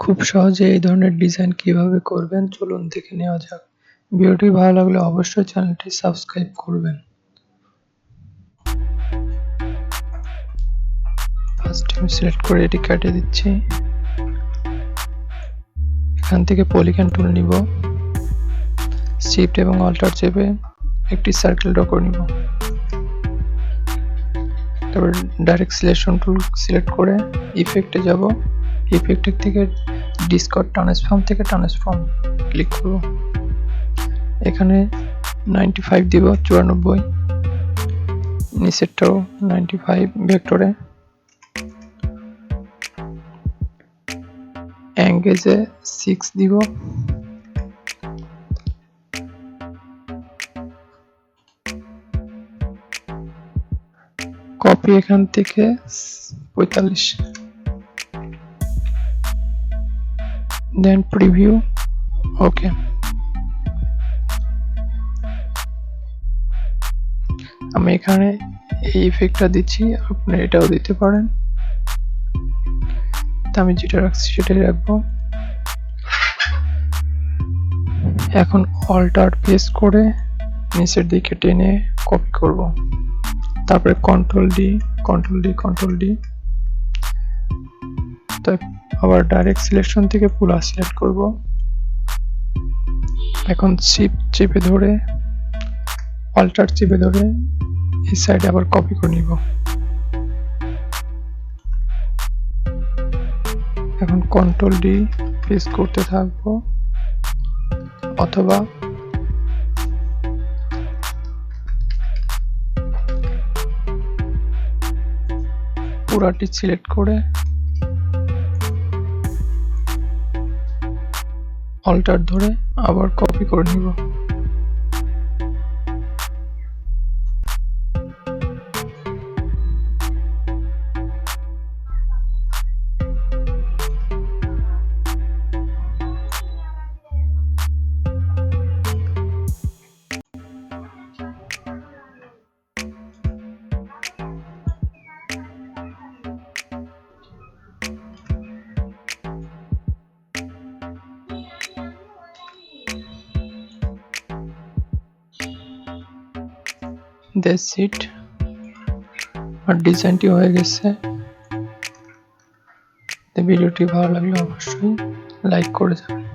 খুব সহজে এই ধরনের ডিজাইন কীভাবে করবেন, চলুন দেখে নেওয়া যাক। ভিডিওটি ভালো লাগলে অবশ্যই চ্যানেলটি সাবস্ক্রাইব করবেন। ফার্স্ট আমি সিলেক্ট করে এটি কেটে দিচ্ছি। এখান থেকে পলিগন টুল নিব। শিফট এবং অল্টার চেপে একটি সার্কেল ড্র করে নিব। তারপর ডাইরেক্ট সিলেকশন টুল সিলেক্ট করে ইফেক্টে যাব। ইফেক্টের থেকে ডিসকট ট্রান্সফর্ম থেকে ট্রান্সফর্ম ক্লিক করব। এখানে নাইনটি ফাইভ দিব, চুরানব্বই। নিচেরটাও নাইনটি ফাইভ ভেক্টরে অ্যাঙ্গেজে সিক্স দিব। কপি এখান থেকে পঁয়তাল্লিশ। দেন প্রিভিউ ওকে আমি এখানে এই ইফেক্টটা দিচ্ছি আপনি এটাও দিতে পারেন। তা আমি যেটা রাখছি সেটাই রাখব। এখন অল্টার পেস্ট করে নিচের দিকে টেনে কপি করব। তারপরে control D control D control D তাই আবার ডাইরেক্ট সিলেকশন থেকে পুলা সিলেক্ট করব। এখন চিপ চেপে ধরে অল্টার চেপে ধরে এই সাইডে আবার কপি করে নিব। এখন কন্ট্রোল ডি প্রেস করতে থাকব, অথবা পুরাটি সিলেক্ট করে অল্টার ধরে আবার কপি করে নিব। দ্যাটস ইট আর ডিজাইনটি হয়ে গেছে। ভিডিওটি ভালো লাগলে অবশ্যই লাইক করে যাবেন।